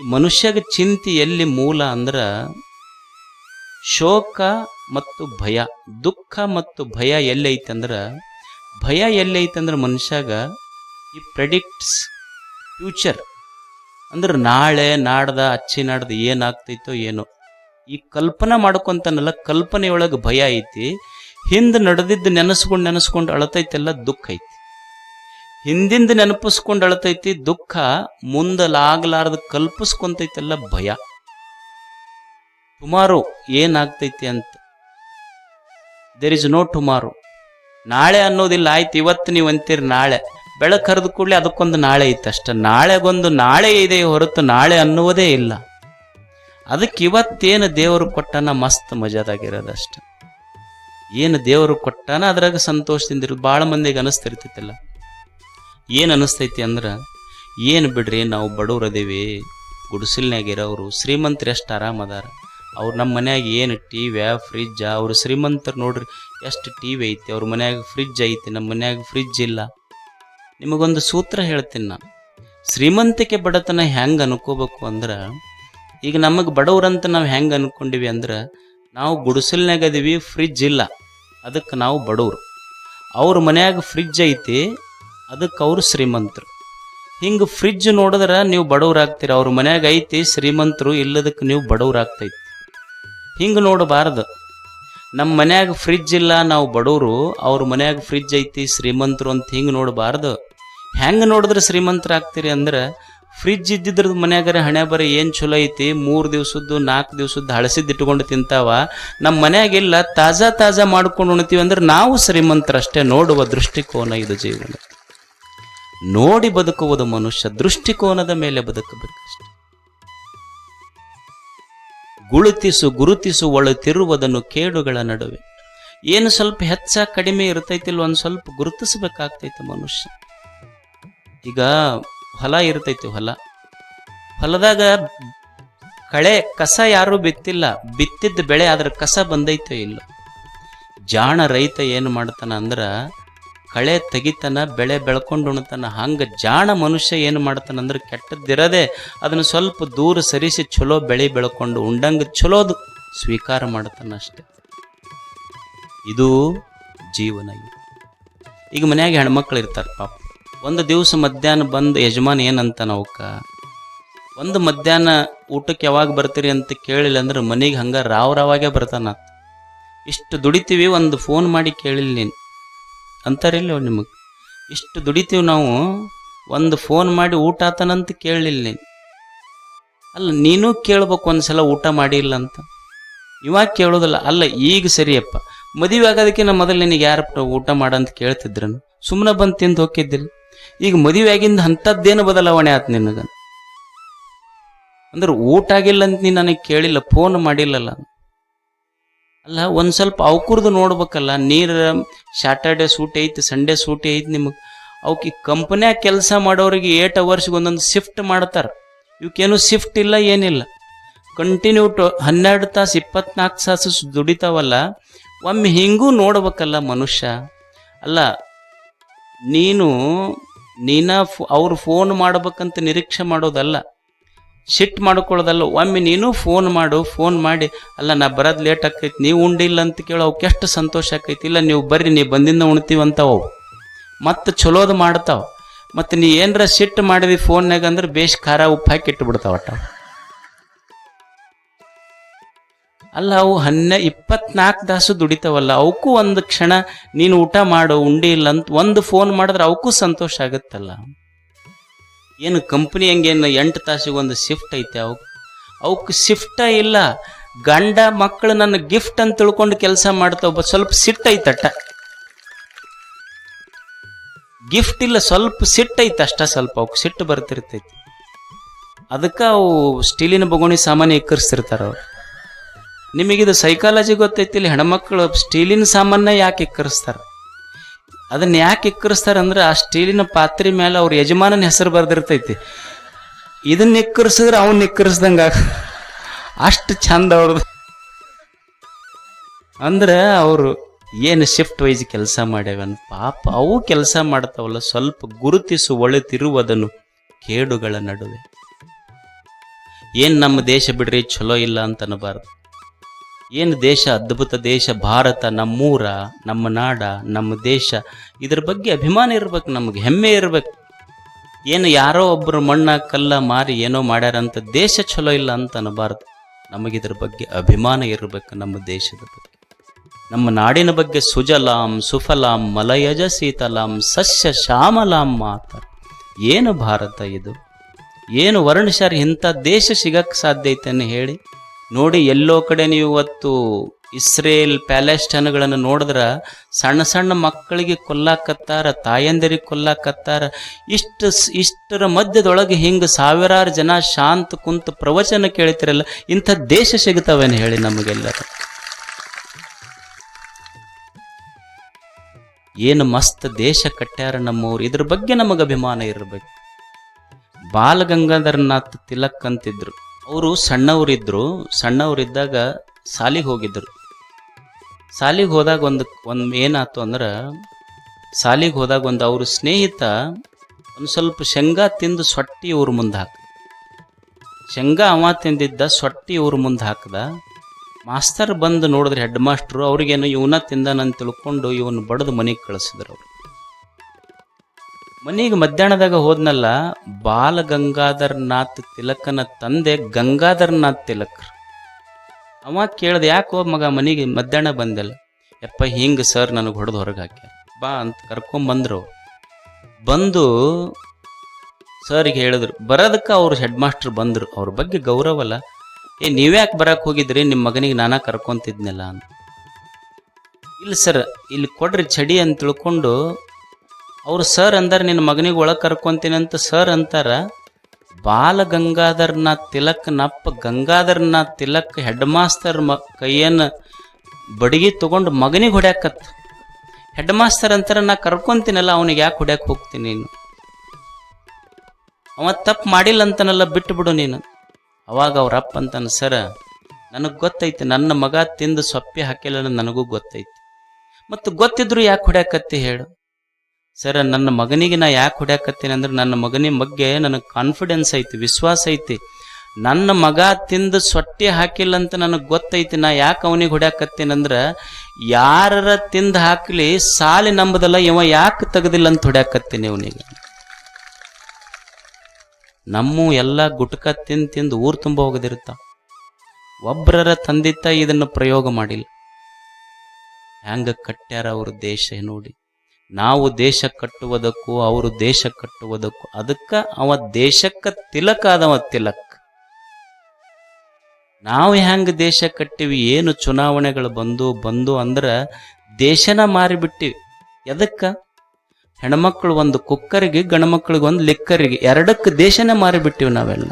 ಈ ಮನುಷ್ಯಗ ಚಿಂತೆ ಎಲ್ಲಿ ಮೂಲ ಅಂದ್ರ ಶೋಕ ಮತ್ತು ಭಯ, ದುಃಖ ಮತ್ತು ಭಯ ಎಲ್ಲೈತೆ ಅಂದ್ರ, ಭಯ ಎಲ್ಲೈತೆ ಅಂದ್ರೆ ಮನುಷ್ಯಾಗ ಈ ಪ್ರೆಡಿಕ್ಟ್ಸ್ ಫ್ಯೂಚರ್ ಅಂದ್ರೆ ನಾಳೆ ನಾಡ್ದ, ಅಚ್ಚಿ ನಾಡ್ದ ಏನಾಗ್ತೈತೋ ಏನೋ. ಈ ಕಲ್ಪನೆ ಮಾಡ್ಕೊಂತಾನಲ್ಲ, ಕಲ್ಪನೆಯೊಳಗೆ ಭಯ ಐತಿ, ಹಿಂದೆ ನಡೆದಿದ್ದು ನೆನೆಸ್ಕೊಂಡು ನೆನೆಸ್ಕೊಂಡು ಅಳತೈತೆಲ್ಲ ದುಃಖ ಐತಿ. ಹಿಂದಿಂದ ನೆನಪಿಸ್ಕೊಂಡು ಅಳತೈತಿ, ದುಃಖ ಮುಂದಲಾಗಲಾರದ ಕಲ್ಪಿಸ್ಕೊಂತೈತೆಲ್ಲ ಭಯ. ಟುಮಾರೋ ಏನಾಗ್ತೈತಿ ಅಂತ. ದೇರ್ ಇಸ್ ನೋ ಟುಮಾರೋ ನಾಳೆ ಅನ್ನೋದಿಲ್ಲ, ಆಯ್ತು, ಇವತ್ತು ನೀವು ಅಂತೀರಿ ನಾಳೆ. ಬೆಳಕು ಹರಿದ ಕೂಡಲೇ ಅದಕ್ಕೊಂದು ನಾಳೆ ಇತ್ತು ಅಷ್ಟ. ನಾಳೆಗೊಂದು ನಾಳೆ ಇದೆ ಹೊರತು ನಾಳೆ ಅನ್ನುವುದೇ ಇಲ್ಲ. ಅದಕ್ಕೆ ಇವತ್ತೇನು ದೇವರು ಕೊಟ್ಟಾನ ಮಸ್ತ್ ಮಜಾದಾಗಿರೋದಷ್ಟ. ಏನು ದೇವರು ಕೊಟ್ಟಾನ ಅದ್ರಾಗ ಸಂತೋಷದಿಂದ ಇರೋದು. ಭಾಳ ಮಂದಿಗೆ ಅನಿಸ್ತಿರ್ತೈತಲ್ಲ. ಏನು ಅನ್ನಿಸ್ತೈತಿ ಅಂದ್ರೆ, ಏನು ಬಿಡ್ರಿ ನಾವು ಬಡವ್ರು ಅದೀವಿ, ಗುಡಿಸಲ್ನ್ಯಾಗ ಇರೋರು ಶ್ರೀಮಂತರು ಎಷ್ಟು ಆರಾಮದಾರ ಅವ್ರು ನಮ್ಮ ಮನ್ಯಾಗ ಏನು ಟಿ ವ್ಯಾ ಫ್ರಿಜ್ಜ ಅವ್ರು ಶ್ರೀಮಂತರು ನೋಡ್ರಿ ಎಷ್ಟು ಟಿ ವಿ ಐತಿ, ಅವ್ರ ಮನ್ಯಾಗ ಫ್ರಿಜ್ ಐತಿ ನಮ್ಮ ಮನ್ಯಾಗ ಫ್ರಿಜ್ ಇಲ್ಲ. ನಿಮಗೊಂದು ಸೂತ್ರ ಹೇಳ್ತೀನಿ ನಾನು ಶ್ರೀಮಂತಿಕೆ ಬಡತನ ಹೆಂಗೆ ಅನ್ಕೋಬೇಕು ಅಂದ್ರೆ, ಈಗ ನಮಗೆ ಬಡವ್ರಂತ ನಾವು ಹೆಂಗೆ ಅನ್ಕೊಂಡಿವಿ ಅಂದ್ರೆ, ನಾವು ಗುಡಿಸಲ್ನಾಗ ಅದೀವಿ ಫ್ರಿಜ್ ಇಲ್ಲ. ಅದಕ್ಕೆ ನಾವು ಬಡವ್ರು. ಅವ್ರ ಮನ್ಯಾಗ ಫ್ರಿಜ್ ಐತಿ ಅದಕ್ಕೆ ಅವರು ಶ್ರೀಮಂತರು. ಹಿಂಗೆ ಫ್ರಿಜ್ ನೋಡಿದ್ರೆ ನೀವು ಬಡವ್ರಾಗ್ತೀರ, ಅವ್ರ ಮನ್ಯಾಗ ಐತಿ, ಶ್ರೀಮಂತರು ಇಲ್ಲದಕ್ಕೆ ನೀವು ಬಡವ್ರಾಗ್ತೈತಿ. ಹಿಂಗೆ ನೋಡಬಾರ್ದು. ನಮ್ಮ ಮನ್ಯಾಗ ಫ್ರಿಜ್ ಇಲ್ಲ, ನಾವು ಬಡವರು, ಅವ್ರ ಮನ್ಯಾಗ ಫ್ರಿಜ್ ಐತಿ, ಶ್ರೀಮಂತರು ಅಂತ ಹಿಂಗೆ ನೋಡಬಾರ್ದು. ಹೆಂಗೆ ನೋಡಿದ್ರೆ ಶ್ರೀಮಂತರಾಗ್ತೀರಿ ಅಂದ್ರೆ ಫ್ರಿಜ್ ಇದ್ದಿದ್ರದ್ದು ಮನ್ಯಾಗರ ಹಣೆ ಬರ ಏನು ಚಲೋ ಐತಿ, ಮೂರು ದಿವಸದ್ದು, ನಾಲ್ಕು ದಿವಸದ್ದು ಹಳಸಿದ್ದು ಇಟ್ಕೊಂಡು ತಿಂತಾವ. ನಮ್ಮ ಮನ್ಯಾಗಿಲ್ಲ ತಾಜಾ ತಾಜಾ ಮಾಡ್ಕೊಂಡು ಉಣ್ತೀವಿ ಅಂದ್ರೆ ನಾವು ಶ್ರೀಮಂತರಷ್ಟೇ ನೋಡುವ ದೃಷ್ಟಿಕೋನ ಇದು ಜೀವನ ನೋಡಿ ಬದುಕುವುದು ಮನುಷ್ಯ ದೃಷ್ಟಿಕೋನದ ಮೇಲೆ ಬದುಕಬೇಕಷ್ಟೆ. ಗುಳುತಿಸು ಗುರುತಿಸು ಒಳುತ್ತಿರುವುದನ್ನು ಕೇಡುಗಳ ನಡುವೆ. ಏನು ಸ್ವಲ್ಪ ಹೆಚ್ಚ ಕಡಿಮೆ ಇರ್ತೈತಿಲ್ಲ ಒಂದು ಸ್ವಲ್ಪ ಗುರುತಿಸಬೇಕಾಗ್ತೈತೆ ಮನುಷ್ಯ. ಈಗ ಹೊಲ ಇರ್ತೈತಿ ಹೊಲ. ಹೊಲದಾಗ ಕಳೆ, ಕಸ ಯಾರೂ ಬಿತ್ತಿಲ್ಲ. ಬಿತ್ತಿದ್ದ ಬೆಳೆ ಆದ್ರೆ ಕಸ ಬಂದೈತೋ ಇಲ್ಲ. ಜಾಣ ರೈತ ಏನು ಮಾಡ್ತಾನ ಅಂದ್ರ ಕಳೆ ತೆಗಿತಾನ, ಬೆಳೆ ಬೆಳ್ಕೊಂಡು ಉಣ್ತಾನ ಹಂಗೆ ಜಾಣ ಮನುಷ್ಯ ಏನು ಮಾಡ್ತಾನಂದ್ರೆ ಕೆಟ್ಟದ್ದಿರದೆ ಅದನ್ನು ಸ್ವಲ್ಪ ದೂರ ಸರಿಸಿ ಚಲೋ ಬೆಳೆ ಬೆಳ್ಕೊಂಡು ಉಂಡಂಗ ಚಲೋದು ಸ್ವೀಕಾರ ಮಾಡ್ತಾನ ಅಷ್ಟೆ. ಇದು ಜೀವನ. ಈಗ ಮನ್ಯಾಗ ಹೆಣ್ಮಕ್ಳು ಇರ್ತಾರೆ ಪಾಪ. ಒಂದು ದಿವಸ ಮಧ್ಯಾಹ್ನ ಬಂದು ಯಜಮಾನ್ ಏನಂತಾನ ಅವಕ್ಕ, ಒಂದು ಮಧ್ಯಾಹ್ನ ಊಟಕ್ಕೆ ಯಾವಾಗ ಬರ್ತೀರಿ ಅಂತ ಕೇಳಿಲ್ಲ ಅಂದ್ರೆ ಮನೆಗೆ ಹಂಗ ರಾವ್ ರಾವಾಗೆ ಬರ್ತಾನ. ಇಷ್ಟು ದುಡಿತೀವಿ, ಒಂದು ಫೋನ್ ಮಾಡಿ ಕೇಳಿಲ್ಲ ನೀನು. ಅಂತಾರಿಲ್ಲ ನಿಮಗೆ. ಇಷ್ಟು ದುಡಿತೀವಿ ನಾವು, ಒಂದು ಫೋನ್ ಮಾಡಿ ಊಟ ಆತನಂತ ಕೇಳಲಿಲ್ಲ ನೀನು. ಅಲ್ಲ, ನೀನು ಕೇಳ್ಬೇಕು ಒಂದ್ಸಲ ಊಟ ಮಾಡಿಲ್ಲ ಅಂತ. ಇವಾಗ ಕೇಳೋದಲ್ಲ. ಅಲ್ಲ, ಈಗ ಸರಿಯಪ್ಪ. ಮದುವೆ ಆಗೋದಕ್ಕಿಂತ ಮೊದಲು ನಿನಗೆ ಯಾರಪ್ಪ ಊಟ ಮಾಡಂತ ಕೇಳ್ತಿದ್ರನು? ಸುಮ್ಮನೆ ಬಂದು ತಿಂದು ಹೋಗಿದ್ದಿಲ್ಲ. ಈಗ ಮದುವೆ ಆಗಿಂದ ಅಂಥದ್ದೇನು ಬದಲಾವಣೆ ಆಯ್ತು ನಿನಗೆ? ಅಂದ್ರೆ ಊಟ ಆಗಿಲ್ಲ ಅಂತ ನೀನು ನನಗೆ ಕೇಳಿಲ್ಲ, ಫೋನ್ ಮಾಡಿಲ್ಲಲ್ಲ. ಅಲ್ಲ, ಒಂದು ಸ್ವಲ್ಪ ಅವಕುರ್ದು ನೋಡ್ಬೇಕಲ್ಲ, ನೀರು ಸ್ಯಾಟರ್ಡೆ ಸೂಟಿ ಐತಿ ಸಂಡೇ ಸೂಟಿ ಐತಿ ನಿಮಗೆ. ಅವಕ್ಕೆ ಕಂಪನ್ಯಾಗ ಕೆಲಸ ಮಾಡೋರಿಗೆ ಏಟ್ ಅವರ್ಸ್ಗೆ ಒಂದೊಂದು ಶಿಫ್ಟ್ ಮಾಡ್ತಾರೆ. ಇವಕ್ಕೇನು ಶಿಫ್ಟ್ ಇಲ್ಲ, ಏನಿಲ್ಲ. ಕಂಟಿನ್ಯೂ ಟು ಹನ್ನೆರಡು ತಾಸು ಇಪ್ಪತ್ನಾಲ್ಕು ತಾಸು ದುಡಿತಾವಲ್ಲ, ಒಮ್ಮೆ ಹಿಂಗೂ ನೋಡ್ಬೇಕಲ್ಲ ಮನುಷ್ಯ. ಅಲ್ಲ, ನೀನು, ನೀನ ಅವ್ರು ಫೋನ್ ಮಾಡ್ಬೇಕಂತ ನಿರೀಕ್ಷೆ ಮಾಡೋದಲ್ಲ. ಸಿಟ್ಟು ಮಾಡ್ಕೊಳ್ಳೋದಲ್ಲ, ಒಮ್ಮೆ ನೀನು ಫೋನ್ ಮಾಡು ಫೋನ್ ಮಾಡಿ, ಅಲ್ಲ, ನಾ ಬರೋದು ಲೇಟ್ ಆಕೈತಿ ನೀವು ಉಂಡಿಲ್ಲ ಅಂತ ಕೇಳೋ ಅವಕ್ಕೆ ಎಷ್ಟು ಸಂತೋಷ ಆಕೈತಿ ಇಲ್ಲ, ನೀವು ಬರ್ರಿ ನೀವು ಬಂದಿಂದ ಉಣ್ತೀವಂತವು ಅವು. ಮತ್ತೆ ಚಲೋದು ಮಾಡ್ತಾವ. ಮತ್ತು ನೀ ಏನಾರ ಸಿಟ್ಟು ಮಾಡಿದಿ ಫೋನ್ನಾಗ ಅಂದ್ರೆ ಬೇಷ್ ಖಾರ ಉಪ್ಪು ಹಾಕಿ ಇಟ್ಬಿಡ್ತಾವ ಒಟ್ಟ ಅಲ್ಲ, ಅವು ಹನ್ನೆ ಇಪ್ಪತ್ನಾಲ್ಕು ದಾಸು ದುಡಿತಾವಲ್ಲ ಅವಕ್ಕೂ ಒಂದು ಕ್ಷಣ ನೀನು ಊಟ ಮಾಡು, ಉಂಡಿ ಇಲ್ಲ ಅಂತ, ಒಂದು ಫೋನ್ ಮಾಡಿದ್ರೆ ಅವಕ್ಕೂ ಸಂತೋಷ ಆಗುತ್ತಲ್ಲ. ಏನು ಕಂಪ್ನಿ ಹಂಗೇನು ಎಂಟು ತಾಸಿಗೆ ಒಂದು ಶಿಫ್ಟ್ ಐತೆ ಅವು ಅವಕ್ಕೆ ಶಿಫ್ಟ ಇಲ್ಲ. ಗಂಡ ಮಕ್ಕಳು ನನ್ನ ಗಿಫ್ಟ್ ಅಂತ ತಿಳ್ಕೊಂಡು ಕೆಲಸ ಮಾಡ್ತಾವ ಸ್ವಲ್ಪ ಸಿಟ್ಟೈತಟ್ಟ ಗಿಫ್ಟ್ ಇಲ್ಲ, ಸ್ವಲ್ಪ ಸಿಟ್ಟೈತೆ ಅಷ್ಟ ಸ್ವಲ್ಪ ಅವಕ್ಕೆ ಸಿಟ್ಟು ಬರ್ತಿರ್ತೈತಿ. ಅದಕ್ಕೆ ಅವು ಸ್ಟೀಲಿನ ಬಗೋಣಿ ಸಾಮಾನು ಇಕ್ಕರಿಸ್ತಿರ್ತಾರ ಅವ್ರು. ನಿಮಗಿದು ಸೈಕಾಲಜಿ ಗೊತ್ತೈತಿಲ್ಲ, ಹೆಣ್ಮಕ್ಳು ಸ್ಟೀಲಿನ ಸಾಮಾನ ಯಾಕೆ ಇಕ್ಕರಿಸ್ತಾರೆ ಅದನ್ನ ಯಾಕೆ ಇಕ್ಕರಿಸ್ತಾರೆ ಅಂದ್ರೆ ಆ ಸ್ಟೀಲಿನ ಪಾತ್ರೆ ಮೇಲೆ ಅವ್ರ ಯಜಮಾನನ ಹೆಸರು ಬರ್ದಿರ್ತೈತಿ. ಇದನ್ನ ಇಕ್ಕರಿಸಿದ್ರೆ ಅವನ್ ಇಕ್ಕರಿಸ್ದಂಗ ಅಷ್ಟು ಚಂದ ಅವ್ರದ್ದು ಅಂದ್ರೆ ಅವರು ಏನು ಶಿಫ್ಟ್ ವೈಸ್ ಕೆಲಸ ಮಾಡ್ಯಾವನ್? ಪಾಪ ಅವು ಕೆಲಸ ಮಾಡ್ತಾವಲ್ಲ, ಸ್ವಲ್ಪ ಗುರುತಿಸು ಒಳಿತಿರುವುದನ್ನು ಕೇಡುಗಳ ನಡುವೆ. ಏನು ನಮ್ಮ ದೇಶ ಬಿಡ್ರಿ ಚಲೋ ಇಲ್ಲ ಅಂತ ಅನ್ನಬಾರ್ದು ಏನು ದೇಶ, ಅದ್ಭುತ ದೇಶ, ಭಾರತ, ನಮ್ಮೂರ, ನಮ್ಮ ನಾಡ, ನಮ್ಮ ದೇಶ. ಇದ್ರ ಬಗ್ಗೆ ಅಭಿಮಾನ ಇರ್ಬೇಕು, ನಮಗೆ ಹೆಮ್ಮೆ ಇರ್ಬೇಕು. ಏನು ಯಾರೋ ಒಬ್ಬರು ಮಣ್ಣ, ಕಲ್ಲ ಮಾರಿ ಏನೋ ಮಾಡ್ಯಾರಂತ ದೇಶ ಚಲೋ ಇಲ್ಲ ಅಂತ ಅನ್ನಬಾರ್ದು ನಮಗಿದ್ರ ಬಗ್ಗೆ ಅಭಿಮಾನ ಇರಬೇಕು, ನಮ್ಮ ದೇಶದ ಬಗ್ಗೆ. ನಮ್ಮ ನಾಡಿನ ಬಗ್ಗೆ ಸುಜಲಾಂ, ಸುಫಲಾಂ, ಮಲಯಜ ಸೀತಲಾಂ, ಸಸ್ಯ ಶ್ಯಾಮಲಾಂ ಮಾತ ಏನು ಭಾರತ ಇದು? ಏನು ವರ್ಣಶಾರಿ ಇಂಥ ದೇಶ ಸಿಗಕ್ಕೆ ಸಾಧ್ಯ ಐತೆ ಹೇಳಿ. ನೋಡಿ, ಎಲ್ಲೋ ಕಡೆ ನೀವು ಇವತ್ತು ಇಸ್ರೇಲ್ ಪ್ಯಾಲೆಸ್ಟೈನ್ಗಳನ್ನು ನೋಡಿದ್ರ, ಸಣ್ಣ ಸಣ್ಣ ಮಕ್ಕಳಿಗೆ ಕೊಲ್ಲಾಕತ್ತಾರ, ತಾಯಂದಿರಿಗೆ ಕೊಲ್ಲಾಕತ್ತಾರ, ಇಷ್ಟು ಇಷ್ಟರ ಮಧ್ಯದೊಳಗೆ ಹಿಂಗೆ ಸಾವಿರಾರು ಜನ ಶಾಂತ ಕುಂತ ಪ್ರವಚನ ಕೇಳ್ತಿರಲ್ಲ, ಇಂಥ ದೇಶ ಸಿಗ್ತಾವೇನು ಹೇಳಿ ನಮಗೆಲ್ಲರೂ. ಏನು ಮಸ್ತ್ ದೇಶ ಕಟ್ಟ್ಯಾರ ನಮ್ಮವ್ರು, ಇದ್ರ ಬಗ್ಗೆ ನಮಗೆ ಅಭಿಮಾನ ಇರಬೇಕು. ಬಾಲಗಂಗಾಧರನಾಥ್ ತಿಲಕ್ ಅಂತಿದ್ರು. ಅವರು ಸಣ್ಣವರಿದ್ದರು ಸಣ್ಣವರಿದ್ದಾಗ ಸಾಲಿಗೆ ಹೋಗಿದ್ದರು ಸಾಲಿಗೆ ಹೋದಾಗ ಒಂದು ಒಂದು ಏನಾಯ್ತು ಅಂದ್ರೆ, ಸಾಲಿಗೆ ಹೋದಾಗ ಒಂದು ಅವ್ರ ಸ್ನೇಹಿತ ಒಂದು ಸ್ವಲ್ಪ ಶೇಂಗಾ ತಿಂದು ಸೊಟ್ಟಿ ಇವ್ರ ಮುಂದೆ ಹಾಕ. ಶೇಂಗಾ ಅವ ತಿಂದಿದ್ದ ಸೊಟ್ಟಿ ಇವ್ರ ಮುಂದೆ ಹಾಕ್ದ. ಮಾಸ್ತರ್ ಬಂದು ನೋಡಿದ್ರೆ ಹೆಡ್ ಮಾಸ್ಟ್ರು ಅವ್ರಿಗೇನು ಇವನ ತಿಂದನಂತ ತಿಳ್ಕೊಂಡು ಇವನು ಬಡದು ಮನೆಗೆ ಕಳಿಸಿದ್ರು ಅವ್ರು. ಮನೆಗೆ ಮಧ್ಯಾಹ್ನದಾಗ ಹೋದ್ನಲ್ಲ ಬಾಲ ಗಂಗಾಧರನಾಥ್ ತಿಲಕನ ತಂದೆ ಗಂಗಾಧರನಾಥ್ ತಿಲಕ್ರು. ಅವ ಕೇಳ್ದೆ, ಯಾಕೋ ಮಗ ಮನೆಗೆ ಮಧ್ಯಾಹ್ನ ಬಂದಲ್ಲ? ಯಪ್ಪ, ಹಿಂಗೆ ಸರ್, ನನಗೆ ಹೊಡೆದು ಹೊರಗೆ ಹಾಕ್ಯಾರ ಬಾ ಅಂತ ಕರ್ಕೊಂಬಂದರು. ಬಂದು ಸರ್ಗೆ ಹೇಳಿದ್ರು, ಬರೋದಕ್ಕೆ ಅವ್ರು ಹೆಡ್ ಮಾಸ್ಟರ್ ಬಂದರು. ಅವ್ರ ಬಗ್ಗೆ ಗೌರವಲ್ಲ ಏ, ನೀವ್ಯಾಕೆ ಬರಕ್ಕೆ ಹೋಗಿದ್ರಿ? ನಿಮ್ಮ ಮಗನಿಗೆ ನಾನಾ ಕರ್ಕೊಂತಿದ್ನಲ್ಲ ಅಂತ. ಇಲ್ಲ ಸರ್, ಇಲ್ಲಿ ಕೊಡ್ರಿ, ಚಡಿ ಅಂತ ತಿಳ್ಕೊಂಡು ಅವ್ರು, ಸರ್ ಅಂದಾರ, ನಿನ್ನ ಮಗನಿಗೆ ಒಳಗೆ ಕರ್ಕೊಂತೀನಿ ಅಂತ ಸರ್ ಅಂತಾರ. ಬಾಲಗಂಗಾಧರನಾಥ್ ತಿಲಕ್ ನಪ್ಪ ಗಂಗಾಧರ್ನಾಥ್ ತಿಲಕ್ ಹೆಡ್ ಮಾಸ್ತರ್ ಮ, ಕೈಯನ್ನ ಬಡಗಿ ತೊಗೊಂಡು ಮಗನಿಗೆ ಹೊಡ್ಯಾಕತ್ ಹೆಡ್ ಮಾಸ್ತರ್ ಅಂತಾರ, ನಾ ಕರ್ಕೊಂತೀನಲ್ಲ, ಅವನಿಗೆ ಯಾಕೆ ಹೊಡ್ಯಾಕ್ ಹೋಗ್ತೀನಿ ನೀನು? ಅವ ತಪ್ಪು ಮಾಡಿಲ್ಲ ಅಂತನಲ್ಲ ಬಿಟ್ಟು ಬಿಡು ನೀನು. ಅವಾಗ ಅವ್ರ ಅಪ್ಪ ಅಂತಾನ, ಸರ, ನನಗೆ ಗೊತ್ತೈತಿ, ನನ್ನ ಮಗ ತಿಂದು ಸೊಪ್ಪೆ ಹಾಕಿಲ್ಲ ನನಗೂ ಗೊತ್ತೈತಿ. ಮತ್ತು ಗೊತ್ತಿದ್ರು ಯಾಕೆ ಹೊಡ್ಯಾಕತ್ತಿ ಹೇಳು? ಸರ, ನನ್ನ ಮಗನಿಗೆ ನಾ ಯಾಕೆ ಹೊಡ್ಯಾಕತ್ತೀನಿ ಅಂದ್ರೆ, ನನ್ನ ಮಗನಿ ಬಗ್ಗೆ ನನಗೆ ಕಾನ್ಫಿಡೆನ್ಸ್ ಐತಿ, ವಿಶ್ವಾಸ ಐತಿ. ನನ್ನ ಮಗ ತಿಂದು ಸೊಟ್ಟಿ ಹಾಕಿಲ್ಲ ಅಂತ ನನಗೆ ಗೊತ್ತೈತಿ, ನಾ ಯಾಕೆ ಅವನಿಗೆ ಹೊಡ್ಯಾಕತ್ತೀನಿ ಅಂದ್ರೆ, ಯಾರರ ತಿಂದು ಹಾಕಲಿ ಸಾಲಿ ನಂಬದಲ್ಲ, ಇವ ಯಾಕೆ ತೆಗ್ದಿಲ್ಲ ಅಂತ ಹೊಡ್ಯಾಕತ್ತೀನಿ ಅವನಿಗೆ ನಮ್ಮ ಎಲ್ಲ ಗುಟ್ಕ ತಿಂದು ತಿಂದು ಊರು ತುಂಬ ಹೋಗದಿರುತ್ತ. ಒಬ್ಬರರ ತಂದಿತ್ತ ಇದನ್ನು ಪ್ರಯೋಗ ಮಾಡಿಲ್ಲ. ಹ್ಯಾಂಗ ಕಟ್ಟ್ಯಾರ ಅವ್ರ ದೇಶ ನೋಡಿ. ನಾವು ದೇಶ ಕಟ್ಟುವುದಕ್ಕೂ, ಅವರು ದೇಶ ಕಟ್ಟುವುದಕ್ಕೂ, ಅದಕ್ಕ ಅವ ದೇಶಕ್ಕೆ ತಿಲಕ್ ಆದವ ತಿಲಕ್. ನಾವು ಹೆಂಗೆ ದೇಶ ಕಟ್ಟಿವಿ, ಏನು ಚುನಾವಣೆಗಳು ಬಂದು ಬಂದು ಅಂದ್ರೆ ದೇಶನ ಮಾರಿಬಿಟ್ಟಿವಿ. ಎದಕ್ಕೆ? ಹೆಣ್ಮಕ್ಳು ಒಂದು ಕುಕ್ಕರಿಗೆ ಗಣಮಕ್ಳಿಗೆ ಒಂದು ಲಿಕ್ಕರಿಗೆ, ಎರಡಕ್ಕೆ ದೇಶನೇ ಮಾರಿಬಿಟ್ಟಿವಿ ನಾವೆಲ್ಲ.